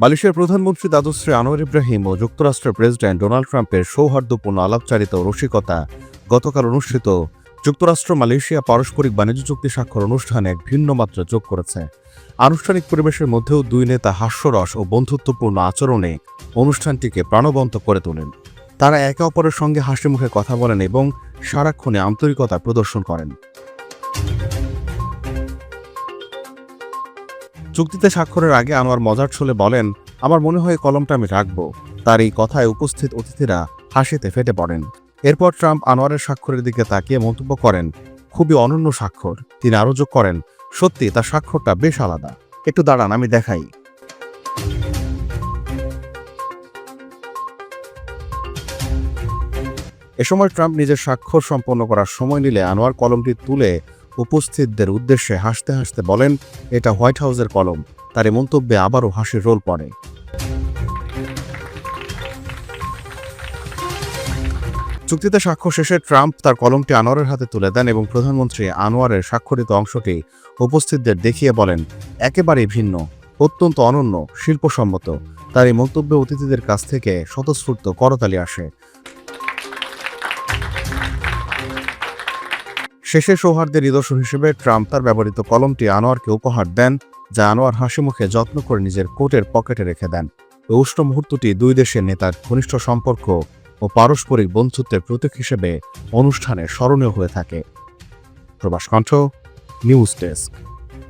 মালয়েশিয়ার প্রধানমন্ত্রী দাদুশ্রী আনোয়ার ইব্রাহিম ও যুক্তরাষ্ট্রের প্রেসিডেন্ট ডোনাল্ড ট্রাম্পের সৌহার্দ্যপূর্ণ আলাপচারিত রসিকতা গতকাল অনুষ্ঠিত যুক্তরাষ্ট্র মালয়েশিয়া পারস্পরিক বাণিজ্য চুক্তি স্বাক্ষর অনুষ্ঠানে এক ভিন্ন মাত্রা যোগ করেছে। আনুষ্ঠানিক পরিবেশের মধ্যেও দুই নেতা হাস্যরস ও বন্ধুত্বপূর্ণ আচরণে অনুষ্ঠানটিকে প্রাণবন্ত করে তোলেন। তারা একে অপরের সঙ্গে হাসি মুখে কথা বলেন এবং সারাক্ষণে আন্তরিকতা প্রদর্শন করেন। চুক্তিতে স্বাক্ষরের আগে আনোয়ার মজার ছলে বলেন, আমার মনে হয় কলমটা আমি রাখব। তার এই কথায় উপস্থিত অতিথিরা হাসিতে ফেটে পড়েন। এরপর ট্রাম্প আনোয়ারের স্বাক্ষরের দিকে তাকিয়ে মন্তব্য করেন, খুবই অনন্য স্বাক্ষর। তিনি আরও যোগ করেন, সত্যি, তার স্বাক্ষরটা বেশ আলাদা। একটু দাঁড়ান, আমি দেখাই। এ সময় ট্রাম্প নিজের স্বাক্ষর সম্পন্ন করার সময় নিলে আনোয়ার কলমটি তুলে উপস্থিতদের উদ্দেশ্যে হাসতে হাসতে বলেন, এটা হোয়াইট হাউসের কলম। তার এই মন্তব্যে আবারও হাসির রোল পড়ে। চুক্তিতে স্বাক্ষর শেষে ট্রাম্প তার কলমটি আনোয়ারের হাতে তুলে দেন এবং প্রধানমন্ত্রী আনোয়ারের স্বাক্ষরিত অংশটি উপস্থিতদের দেখিয়ে বলেন, একেবারেই ভিন্ন, অত্যন্ত অনন্য, শিল্পসম্মত। তার এই মন্তব্যে অতিথিদের কাছ থেকে স্বতঃস্ফূর্ত করতালি আসে। শেষে সৌহার্দ্যের নিদর্শন হিসেবে ট্রাম্প তার ব্যবহৃত কলমটি আনোয়ারকে উপহার দেন, যা আনোয়ার হাসি মুখে যত্ন করে নিজের কোটের পকেটে রেখে দেন। উষ্ণ মুহূর্তটি দুই দেশের নেতার ঘনিষ্ঠ সম্পর্ক ও পারস্পরিক বন্ধুত্বের প্রতীক হিসেবে অনুষ্ঠানে স্মরণীয় হয়ে থাকে। প্রবাস কণ্ঠ, নিউজ ডেস্ক।